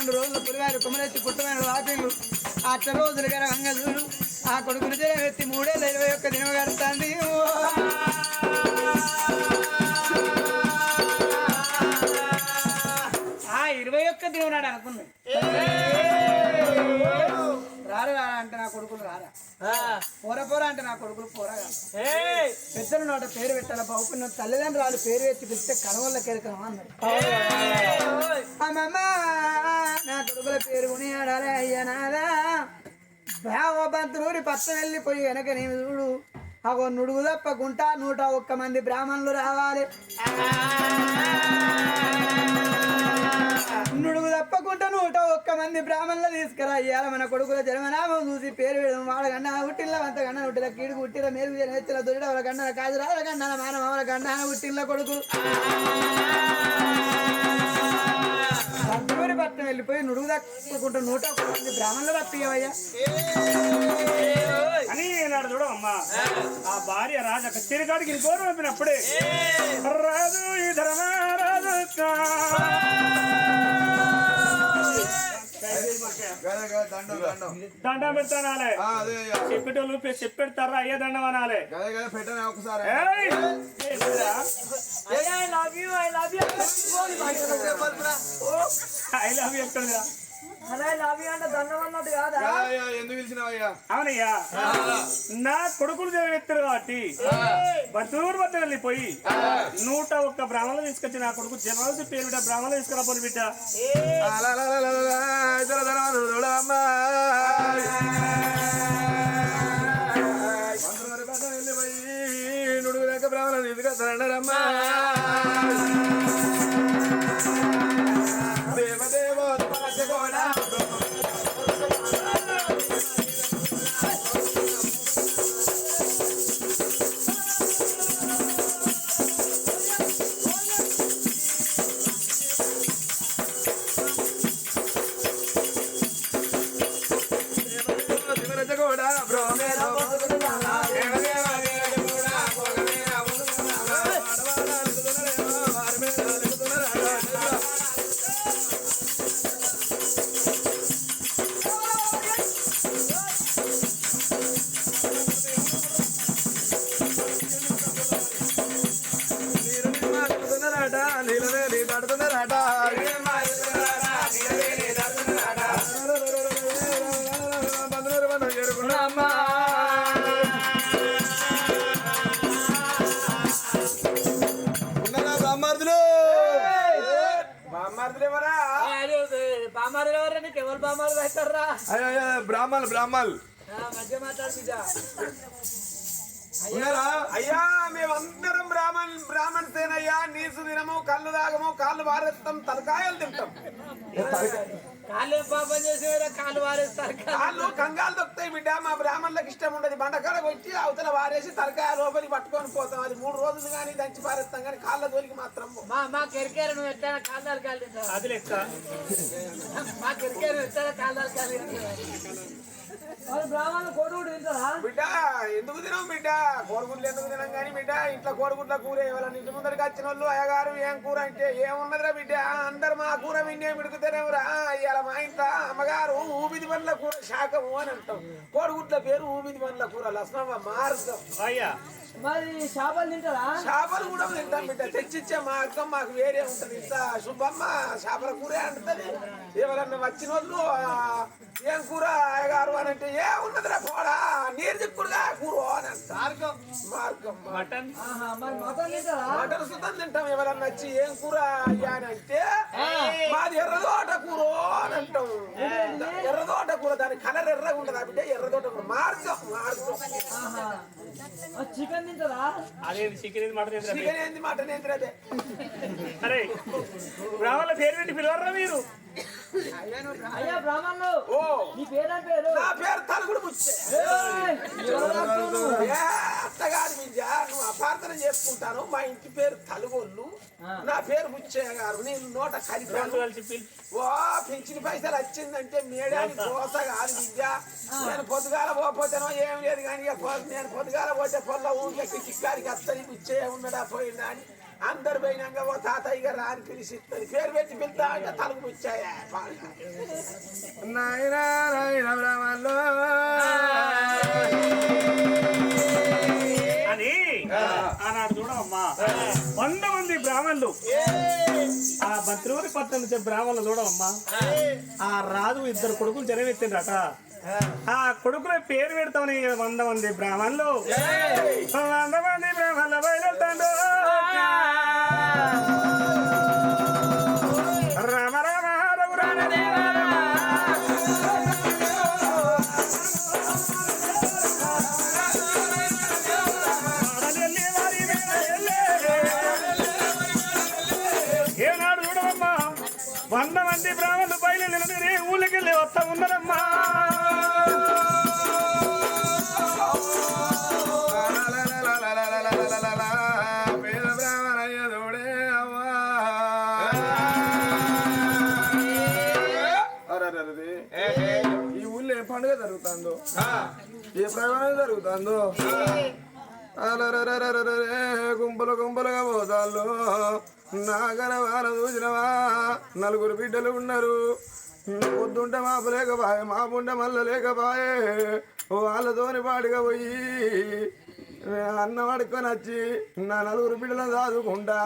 పదకొండు రోజులు పులివారు కుమరెత్తి పుట్టమైన ఆపిల్లు అట్ట రోజులు గర్వంగా చూడు. ఆ కొడుకులు ఎత్తి మూడేళ్ళ ఇరవై ఒక్క దినం గడుతుంది ఆ ఇరవై ఒక్క దినం నాడు అనుకున్నాడు రారు రారా. రారా? పోర పోర అంటే నా కొడుకులు పోరగా పెద్దలు నోట పేరు పెట్టాల బాబు? తల్లిదండ్రులు పేరు ఎత్తి పిలిస్తే కలవల్ల కెరకం అన్నారు అమ్మమ్మ నా కొడుకుల పేరు కొని ఆడాలి అయ్యా నాదా భావబంతులూరి పచ్చ వెళ్ళిపోయి వెనక నేను చూడు. అగో నుడుగు తప్పకుంటా నూట ఒక్క మంది బ్రాహ్మణులు రావాలి. నుడుగు తప్పకుండా నూట ఒక్క మంది బ్రాహ్మణులు తీసుకురా. ఇయ్యాల మన కొడుకుల జన్మనామం చూసి పేరు వేయడం వాళ్ళకన్నా ఉట్టిల్ల అంతకన్నా గన్న కీడు ఉట్టిల మేలు నెత్తిల దొరిడ వాళ్ళ గన్న కాజురాల కన్నా మానవ వాళ్ళ గన్న ఉట్టిల్ల కొడుకులు సంతూరి పట్టణం వెళ్ళిపోయి నుడుగు తప్పకుండా నూట ఒక్క మంది బ్రాహ్మణులు బతికేవయ్యా అని నాడు చూడమ్మా ఆ భార్య రాజు అక్కడ తిరిగాడికి గోరు పంపినప్పుడే రాజు ఈ ధర్మ రాజు దండం దండం. దండం పెడతానాలే. చెప్పేటోళ్ళు చెప్పెడతారా అయ్యే దండం అనాలే. పెట్టనే ఒకసారి? ఐ లవ్ యూ అయ్యా, ఎందుకు పిలిచినావయ్యా అవునయ్యా. నా కొడుకులు ఎత్తారు కాబట్టి బతూరు బట్ట వెళ్ళిపోయి నూట ఒక్క బ్రాహ్మణులు తీసుకొచ్చి నా కొడుకు జనాలు పేరు బిడ్డ బ్రాహ్మణులు తీసుకురా పోని బిడ్డ. ఇతర ధనవంతుడు ভ্রমের অবস্থা బామారు ఎవరు ఉన్నారా? అయ్యా మేమందరం బ్రాహ్మణ్ బ్రాహ్మణ్సేనయ్యా నీసు తినము కళ్ళు తాగము కాళ్ళు వారేస్తాం తలకాయలు తింటాం. కాళ్ళు పాపం చేసి కాళ్ళు వారేస్తారు కాళ్ళు కంగాలు దొక్కుతాయి బిడ్డ మా బ్రాహ్మణులకు ఇష్టం ఉండదు. బండకాడకు వచ్చి అవతల వారేసి తలకాయ లోపలికి పట్టుకొని పోతాం. అది మూడు రోజులు కానీ దంచి పారేస్తాం కానీ కాళ్ళ జోలికి మాత్రం. మా మా కెరికేరు నువ్వు ఎట్లా కాళ్ళాలు కాళ్ళు? అది లెక్క. మా కెరికేరు ఎట్లా కాళ్ళాలు కాళ్ళు బిడ్డ ఎందుకు తినం బిడ్డ? కోడిగుడ్లు ఎందుకు తినం కానీ బిడ్డ ఇంట్లో కోడిగుడ్ల కూర ఎవరైనా ఇంటి ముందరికి వచ్చిన వాళ్ళు అయ్యగారు ఏం కూర అంటే ఏమున్నదిరా బిడ్డ? అందరు మా కూర విన్నే మిడుకుతారేమరా మా ఇంట్లో అమ్మగారు ఊబిది పండ్ల కూర శాఖము అని అంటాం. కోడిగుడ్ల పేరు ఊబిది పండ్ల కూర లక్ష్మమ్మ మార్గం. అయ్యా. మరి చేపలు తింటారా? చేపలు కూడా తింటాం బిడ్డ. తెచ్చిచ్చే మార్గం మాకు వేరే ఉంటది. ఇంత శుభమ్మ చేపల కూర అంటది. ఎవరన్నా వచ్చిన వాళ్ళు ఆ, ఏం కూర అయ్యగారు? అని అంటే ఏ ఉన్నదిరా పోడా నీరు దిక్కుడుగా కూర అని మార్గం. మార్గం మటన్. మటన్ సుతం తింటాం ఎవరన్నా వచ్చి ఏం కూర అయ్యా? అని అంటే మాది ఎర్రదోట కూర అని అంటాం ఎర్రదోట కూర దాని కలర్ ఎర్రగా ఉండదు బిడ్డ? ఎర్రదోట కూర మార్గం మార్గం ఆహా. మరి చికెన్ తింటారా? అదేంటి చికెన్ ఏంది మటన్ ఏంది చికెన్ ఏంది మటన్ ఏంది అదే. అరే బ్రాహ్మణుల పేరు పెట్టి పిలవరా మీరు? అయ్యా బ్రాహ్మణులు ఓ. నీ పేరేం పేరు? నా పేరు తలుగుడు ముచ్చే అత్తగారి విద్య నువ్వు అపార్థన చేసుకుంటాను. మా ఇంటి పేరు తలుగోళ్ళు నా పేరు ముచ్చయ్య గారు. నేను నోట పిల్ ఓ పింఛన్ పైసలు వచ్చిందంటే మేడానికి కోస కాదు విద్య. నేను పొద్దుగాల పోకపోతేనో ఏం లేదు కానీ నేను పొద్దుగాల పోతే పొల్ల ఊరికి చిక్కారికి అత్తని ముచ్చయ్య ఉన్నాడా పోయిందా అని అందరు పోయినాక ఓ తాతయ్య గారు రాని పిలిచిస్తుంది పేరు పెట్టి పిలుతా అంటే తలుపు ఇచ్చాయా నాయన ఆనాడు చూడమ్మా వంద మంది బ్రాహ్మణులు. ఆ భద్రవరి పట్టణం నుంచి బ్రాహ్మణులు చూడమ్మా ఆ రాజు ఇద్దరు కొడుకులు జనమెత్తిండ్రట. ఆ కొడుకుల పేరు పెడతామని వంద మంది బ్రాహ్మణులు. వంద మంది బ్రాహ్మణులు బయలుతాడు ఏ ప్రయాణం జరుగుతుందో? అలరరరరరే, గుంపులు గుంపులుగా పోతాళ్ళు నాగర చూసినవా? నలుగురు బిడ్డలు ఉన్నారు. పొద్దుంటే మాపు లేకపాయే మాపుంటే మళ్ళీ లేకపాయే. వాళ్ళతోని పాటుగా పోయి అన్నం అడుక్కొని వచ్చి నా నలుగురు బిడ్డలను సాదుకుంటా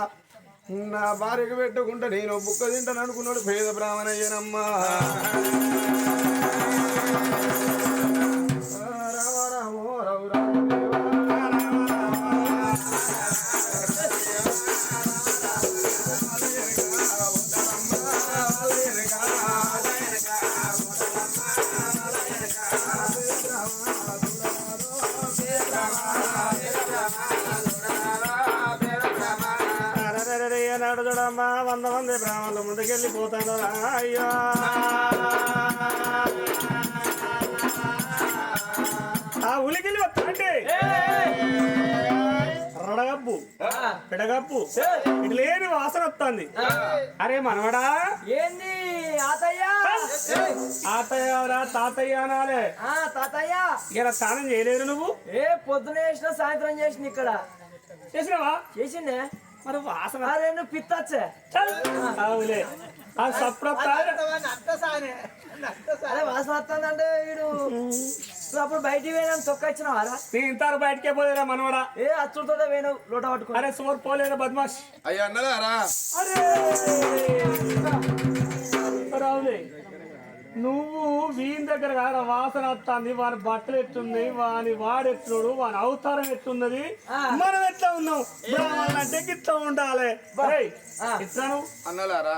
నా భార్యకు పెట్టుకుంటా నేను బుక్క తింటాను అనుకున్నాడు పేద బ్రాహ్మణయ్యనమ్మా. పిడగప్పు. ఇటు లేని వాసన వస్తుంది. అరే మనవడా. ఏంది? ఆతయ్య. తాతయ్య తాతయ్య అనాలే. ఆ తాతయ్య. ఇలా స్నానం చేయలేదు నువ్వు? ఏ పొద్దున చేసిన సాయంత్రం చేసిన ఇక్కడ. చేసినావా? చేసిందే మరి వాసన. నువ్వు పిత్తచ్చే. అవులే. వస్తుందంటే వీడు. అప్పుడు బయటికి పోయినా తొక్క ఇచ్చినావారా నీ ఇంతారు బయటకే పోలేరా మనవడా? ఏ అచ్చుడితో పోయినావు లోట పట్టుకుని. అరే సోర్ పోలేరా బద్మాష్? అయ్యా అన్నదారా? అరే! రావులే. నువ్వు వీని దగ్గర కాదు వాసన వస్తుంది వాని బట్టలు ఎట్టుంది వాని వాడెట్లుడు వాని అవతారం ఎట్లున్నది. మనం ఎట్లా ఉన్నాం? బ్రాహ్మణులు అంటే గిట్లా ఉండాలి. ఏయ్, ఇట్లా నువ్వు? అన్నలారా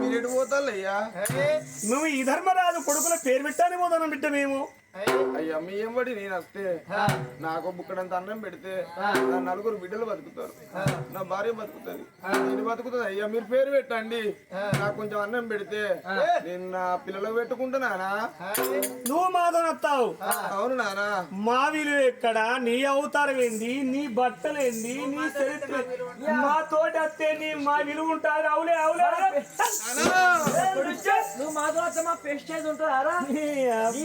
మీరు ఎటు అయ్యా? నువ్వు ఈ ధర్మరాజు కొడుకుల పేరు పెట్టాని పోతాను బిడ్డ మేము. అయ్యా మీ ఎంబడి నేను వస్తే నాకు బుక్కడంత అన్నం పెడితే నా నలుగురు బిడ్డలు బతుకుతారు. నా భార్య బతుకుతుంది. నేను బతుకుతుంది. అయ్యా మీరు పేరు పెట్టండి. నాకు కొంచెం అన్నం పెడితే నేను నా పిల్లలకు పెట్టుకుంటున్నానా నువ్వు మాతో వస్తావు అవును నానా. మా విలువ ఎక్కడ? నీ అవతారం ఏంది నీ బట్టలు ఏంది నీ చరిత్ర? మా తోటి వస్తే నీ మా విలువ ఉంటారు అవులే అవులే. నువ్వు మాతో వచ్చే మా పెస్టేజ్ ఉంటుందారా నీ.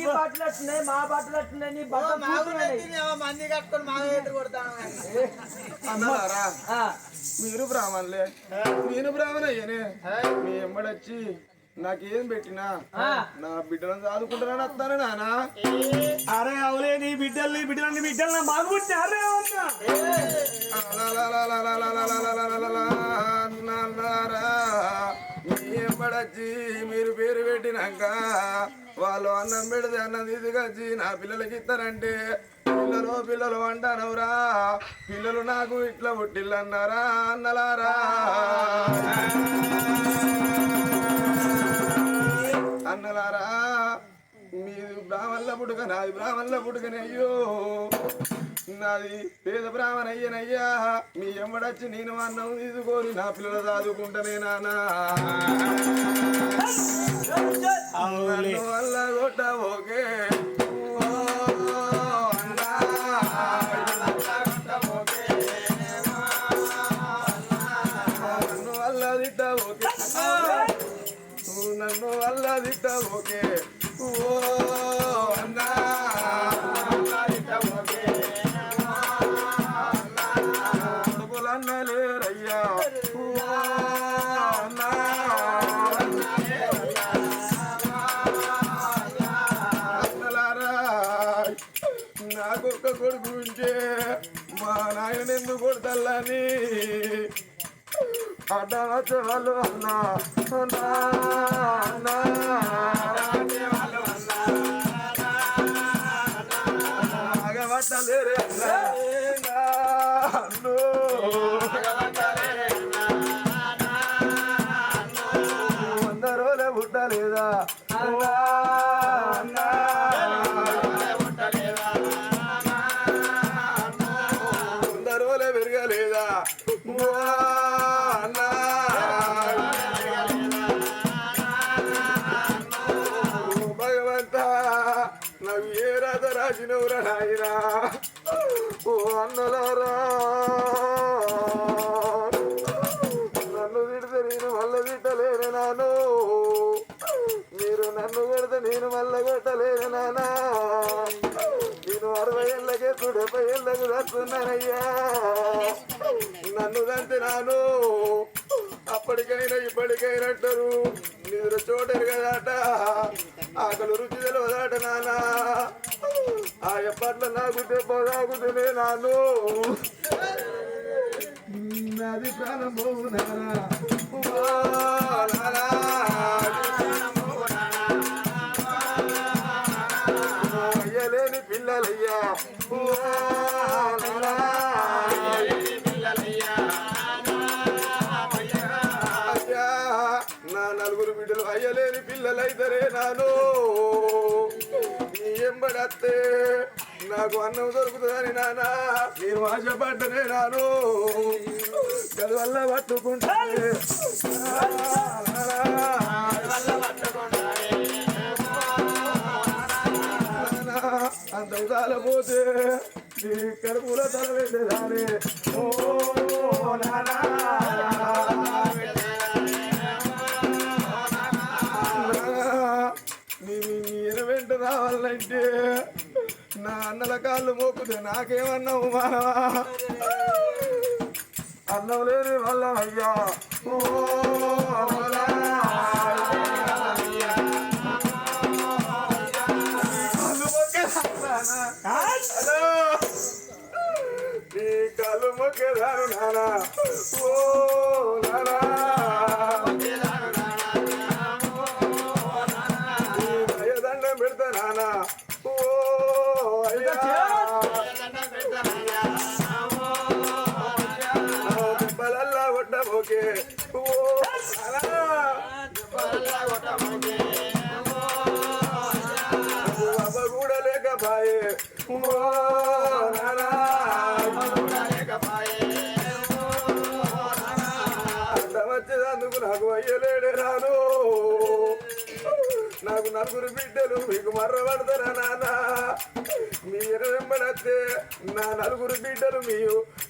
బట్టలు మా బట్టలు అట్టున్నాయి నీ బట్టలు పూతున్నాయి. మంది కట్టుకొని మా ఎదురు కొడతాను అన్నారా ఆ, మీరు బ్రాహ్మణులే నేను బ్రాహ్మణ అయ్యనే మీ ఎంబడొచ్చి నాకేం పెట్టినా నా బిడ్డలను చదువుకుంటున్నాను వస్తాను నానా అరే అవులే నీ బిడ్డలు నీ బిడ్డలు నీ బిడ్డలు మాకు పుట్టిన అరే అవునా? అన్నారా మీరు పేరు పెట్టినాక వాళ్ళు అన్నం పెడితే అన్నం తీసుకొచ్చి నా పిల్లలకి ఇస్తారంటే పిల్లలు పిల్లలు అంటానవురా పిల్లలు నాకు ఇట్లా పుట్టిల్లు అన్నారా అన్నలారా? అన్నలారా? బ్రాహ్మణుల పుట్టుక నాది బ్రాహ్మణుల పుట్టుకనే అయ్యో. నాది పేద బ్రాహ్మణ అయ్యనయ్యా మీ ఎమ్మడొచ్చి నేను అన్నం తీసుకొని నా పిల్లలు చదువుకుంటనే నానా వల్ల కొట్ట ఓకే. కొడుకు ఉంటే మా నాయన ఎందుకు కొడతల్లని అడ్డ చూడాలి అన్నా నాకు ఏ రాత రాసినవురా నాయనా? ఓ అన్నలారా. నన్ను తిడితే నేను మళ్ళీ తిట్టలేను నాను. మీరు నన్ను కొడితే నేను మళ్ళీ కొట్టలేను నానా. నేను అరవై ఏళ్ళకే డెబ్బై ఏళ్ళకు వస్తున్నానయ్యా నన్ను తంతే నాను. అప్పటికైనా ఇప్పటికైనా అంటారు మీరు చూడరు కదాట ఆకలి రుచి తెలియదాట నానా ఆ ఎప్పట్లో నాకు దెబ్బ తాగుతూనే నాను నాది ప్రాణం గదివల్ల పట్టుకుంటే అంత పోతే నీ కడుపుల తల పెట్టేదానే ఓ నానా నీ వెంట రావాలంటే నా అన్నల కాళ్ళు మోపుతే నాకేమన్నావు మానవా అన్నం లేని వల్లమయ్యా అయ్యా ఓ అమలా. నానా. ఓ నానా. మీకు నానా? నాన్న మీరు వెంబడతే నా నలుగురు బిడ్డలు మీ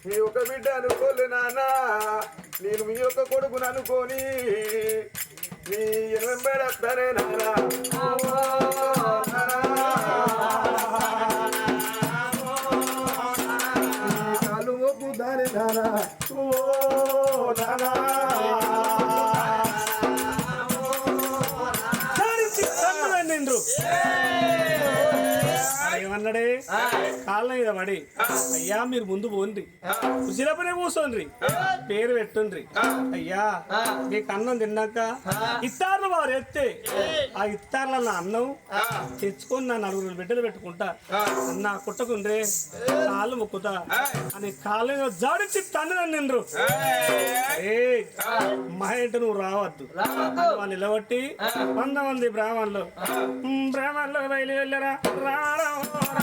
మీ ఒక బిడ్డ అనుకోలే నాన్న నేను మీ యొక్క కొడుకును అనుకోని మీ వెంబడతారే నాన్న కాలు మొక్కు దాని నానా. ఓ నానా. ఏమన్నాడే కాళ్ళ మీద పడి. అయ్యా మీరు ముందు పోండి కుసిలపనే కూర్చోండి పేరు పెట్టుండ్రి. అయ్యా మీకు అన్నం తిన్నాక ఇత్తార్లు వారు ఎత్తే ఆ ఇత్తార్ల అన్నం తెచ్చుకొని నా నలుగురు బిడ్డలు పెట్టుకుంటా. నా కుట్టకుండ్రే కాళ్ళు మొక్కుతా. అని కాళ్ళ మీద జాడించి తన్ను ఏ. మా ఇంట నువ్వు రావద్దు. వాళ్ళు నిలబట్టి వంద మంది బ్రాహ్మణులు "ఉమ్, బ్రాహ్మణులు బయలు వెళ్ళరా రారా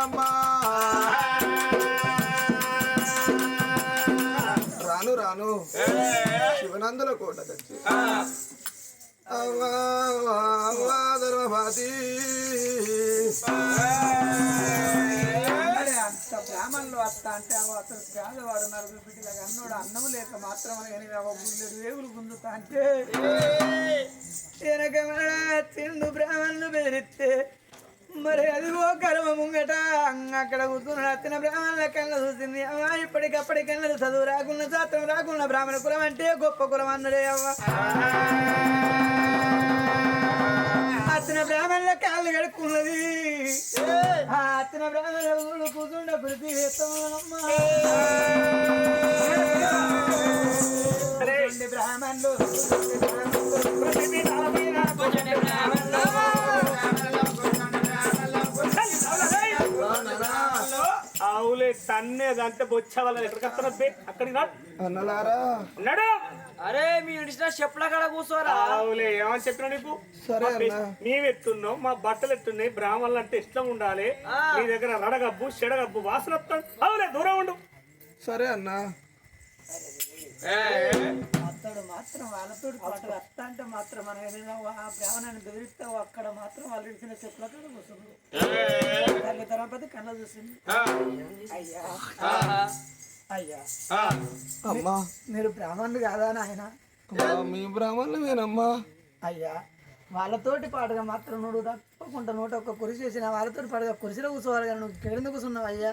ఎంబడత్తాండమ్మా రాను రాను. శివనందుల కోట తెచ్చి అవ్వా అవ్వా ధర్మపాతి అంటే అతను పేదవాడు నలుగురు బిడ్డలకు అన్నోడు అన్నం లేక మాత్రం కానీ గుళ్ళెడు వేగులు గుంజుతా అంటే వెనక తిండు బ్రాహ్మణులు బెదిరిస్తే మరి అదిగో కర్మ ముంగట. అక్కడ కూర్చున్నాడు అత్తిన బ్రాహ్మణుల కళ్ళ చూసింది. అవ్వ ఇప్పటికప్పటి కళ్ళ చదువు రాకున్న శాస్త్రం రాకున్న బ్రాహ్మణ కులం అంటే గొప్ప కులం అన్నడే అవ్వ అత్తిన బ్రాహ్మణుల కాళ్ళు కడుక్కున్నది. ఆ అత్తిన బ్రాహ్మణుల కూర్చుండ ప్రతి బ్రాహ్మణులు ఆవులే తన్నేదంటే బొచ్చ వల్ల ఎక్కడికి వస్తున్నది బే? అక్కడికి రా. అన్నలారా. ఉన్నాడు. అరే మీ ఇంటి చెప్పుల కాడ కూర్చోరా. ఆవులే ఏమని చెప్పినా నీకు? సరే మేము ఎట్టున్నాం మా బట్టలు ఎట్టున్నాయి బ్రాహ్మణులు అంటే ఇష్టం ఉండాలి. మీ దగ్గర రడగబ్బు చెడగబ్బు వాసన వస్తాడు అవులే దూరం ఉండు. సరే అన్న. అతడు మాత్రం వాళ్ళతో పాటు అత్త అంటే మాత్రం మనం ఏదైనా ఆ బ్రాహ్మణాన్ని బెదిరిస్తావు అక్కడ మాత్రం వాళ్ళు ఇచ్చిన చెప్పుల కాడ కూర్చుంది తల్లి తరపతి కళ్ళ చూసింది. అయ్యా. అయ్యా. అమ్మా. మీరు బ్రాహ్మణులు కాదా నాయన? అమ్మా, మీ బ్రాహ్మణులేనమ్మా అయ్యా. వాళ్ళతోటి పాటుగా మాత్రం నువ్వు తప్పకుండా నూట ఒక్క కురిసి వేసిన వాళ్ళతోటి పాటుగా కురిసిలో కూర్చోవాలి కానీ నువ్వు ఎందుకు కూర్చున్నావు అయ్యా?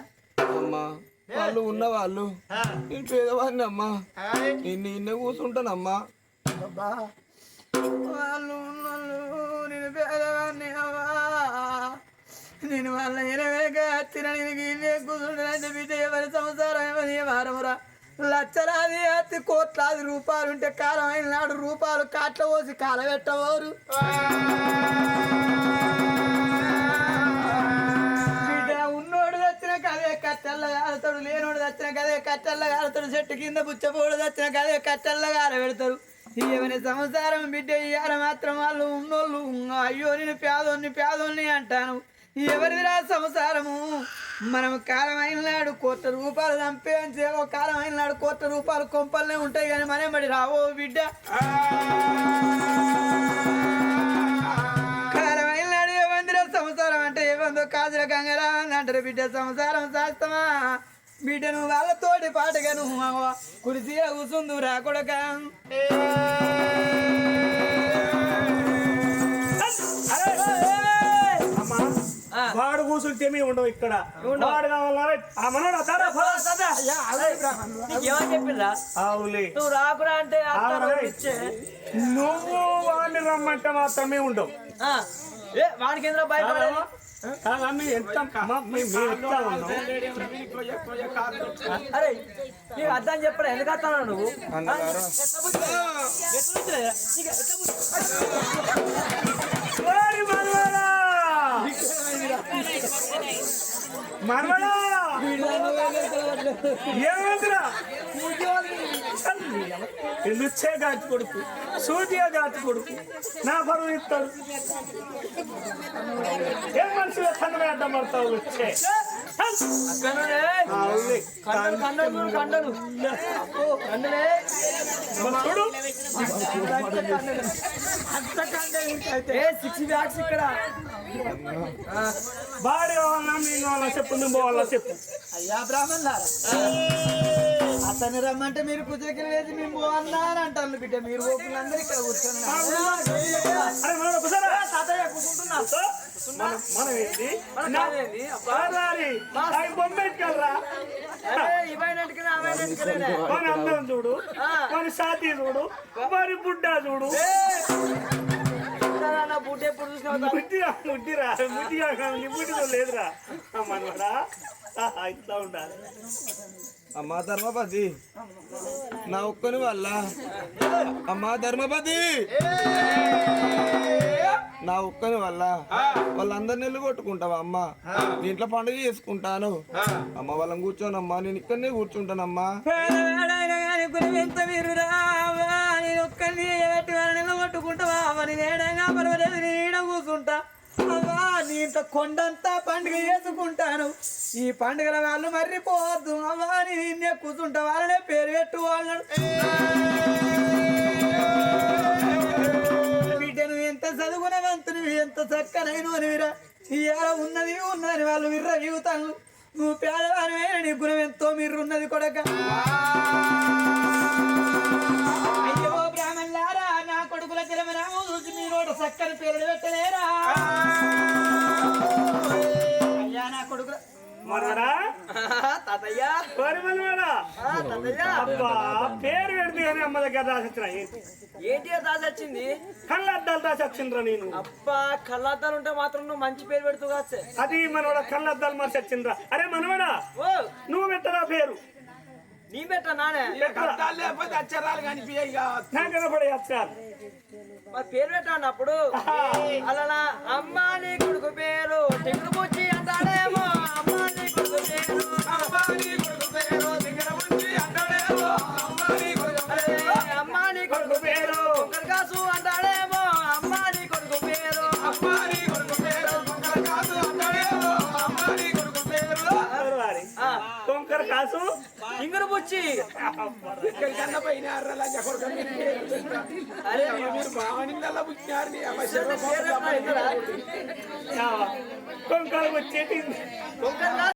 అమ్మా. వాళ్ళు ఉన్న వాళ్ళు. నేను పేదవాడిని అమ్మా. నేను ఇన్నే కూర్చుంటానమ్మా వాళ్ళు ఉన్నోళ్ళు నేను పేదవాడిని నేను వాళ్ళ ఎనవేగా తిన నేను ఇల్లే కూర్చుంటానంటే బిడ్డ ఎవరి సంసారం వారమురా? లచ్చలాది అతి కోట్లాది రూపాయలు ఉంటే కాలం అయిన నాడు రూపాయలు కాట్ల పోసి కాలబెట్టవారు కట్టెల్ల కాలుతాడు లేనోడు తెచ్చిన కదే కట్టెల్ల కాలుతాడు చెట్టు కింద బుచ్చపోడు తెచ్చిన కదే కట్టెల్ల కాల పెడతారు ఏమైనా సంసారం బిడ్డ ఇయ్యాల మాత్రం వాళ్ళు ఉన్నోళ్ళు. అయ్యో నేను పేదోన్ని పేదోన్ని అంటాను. ఎవరిదిరా సంసారము? మనం కాలం అయిన నాడు కోట్ల రూపాయలు చంపేసి ఓ కాలం అయిన నాడు కోట్ల రూపాయలు కొంపల్నే ఉంటాయి కానీ మనం రావో బిడ్డ. ఏమందో కాదుల గంగరా అంటారు బిడ్డ సంసారం శాస్తమా బిడ్డ నువ్వు వాళ్ళతోటి పాటగా నువ్వు అవ్వ కురిసి కూసుందు రా కొడక వాడు కూర్చుంటే మేము ఉండవు ఇక్కడ. వాడు కావాలా నువ్వు రాకురా అంటే నువ్వు వాడిని రమ్మంటే మాత్రమే ఉండవు. ఆ, ఏ వానికి ఎందులో భయపడేది అరే నీకు అర్థం చెప్పరా ఎందుకు వస్తాను నువ్వు? ఓరి! ఏమందిరా? ఎందుచ్చే గాచి కొడుకు సూటిగా గాచి కొడుకు నా బరువు ఇస్తాడు. ఏం మనుషులు కన్ను అడ్డం పడతావు వచ్చే? చూడు. సిక్స్ బ్యాగ్స్ ఇక్కడ. బాడీ వాళ్ళ నేను వాళ్ళ చెప్పు నువ్వు వాళ్ళ చెప్పు అయ్యా బ్రాహ్మణులారా అతన్ని రమ్మంటే మీరు పూజకి లేదు మేము పోవన్నా అంటాను బిడ్డ మీరు ఓపులందరూ ఇక్కడ కూర్చున్నారు కూర్చుంటున్నా మన చూడు మన సాతి చూడు మరి బుడ్డ చూడు ఎప్పుడు చూసినావు ముట్టిరా ముట్టిరా ముట్టిగా నీ ముట్టితో లేదురా. మనవడా? ఆహా, ఇట్లా ఉండాలి. అమ్మా ధర్మపతి. నా ఒక్కని వల్ల అమ్మా ధర్మపతి. నా ఒక్కని వల్ల వాళ్ళందరిని వెళ్ళి కొట్టుకుంటావా అమ్మా? దీంట్లో పండుగ చేసుకుంటాను. అమ్మ వాళ్ళని కూర్చోనమ్మా నేను ఇక్కడనే కూర్చుంటానమ్మా. పేదవాడైనా ఎంత మీరు రావా నేను ఒక్కరిని ఎట్టి వాళ్ళని నిలబట్టుకుంటావా? అవని నేడంగా పర్వాలేదు నేను కూర్చుంటా అవ్వా నీ ఇంత కొండంతా పండుగ చేసుకుంటాను. ఈ పండుగల వాళ్ళు మర్రిపోవద్దు. అవ్వా నేను ఇన్నే కూర్చుంటా వాళ్ళనే పేరు పెట్టు వాళ్ళను. బిడ్డ నువ్వు ఎంత చదువుకునేవంత నువ్వు ఎంత చక్కనైన అనివిరా ఇవాళ ఉన్నది ఉన్నది వాళ్ళు విర్ర జీవితాలు. నువ్వు పేదవానమైన నీ గుణం ఎంతో మీరున్నది కొడక. చూసి మీరు చక్కని పేరు పెట్టలేరా? అయ్యా నా మనవడా తాతయ్య. మనవడా అబ్బా పేరు పెడితే కానీ అమ్మ దగ్గర రాసొచ్చిన ఏంటి ఏంటి దాసి వచ్చింది కళ్ళద్దాలు రాసొచ్చిండ్రా నేను. అబ్బా కళ్ళద్దాలు ఉంటే మాత్రం నువ్వు మంచి పేరు పెడుతూ కాచే అది మనవడ కళ్ళద్దాలు మార్చి వచ్చిండ్రా అరే మనవడా ఓ. నువ్వు పెట్టరా పేరు? నీ పెట్ట నానే. లేకపోతే అచ్చరాలు కనిపించాయి కావచ్చు నాకు కనపడే వచ్చారు మరి పేరు పెట్టాను అన్నప్పుడు అలా అమ్మా నీ కొడుకు పేరు. టింగుడు బుచ్చి అంటాడేమో అమ్మా నీ కొడుకు పేరు. కొంకర కాసు టింగుడు బుచ్చి ఎక్కడికన్నా పోయినారు లంజ కొడుకు మీరు పేరు పెట్టిన. అరే మీరు బావనిందల్లా పుట్టినారు నీ అమ్మ పేరు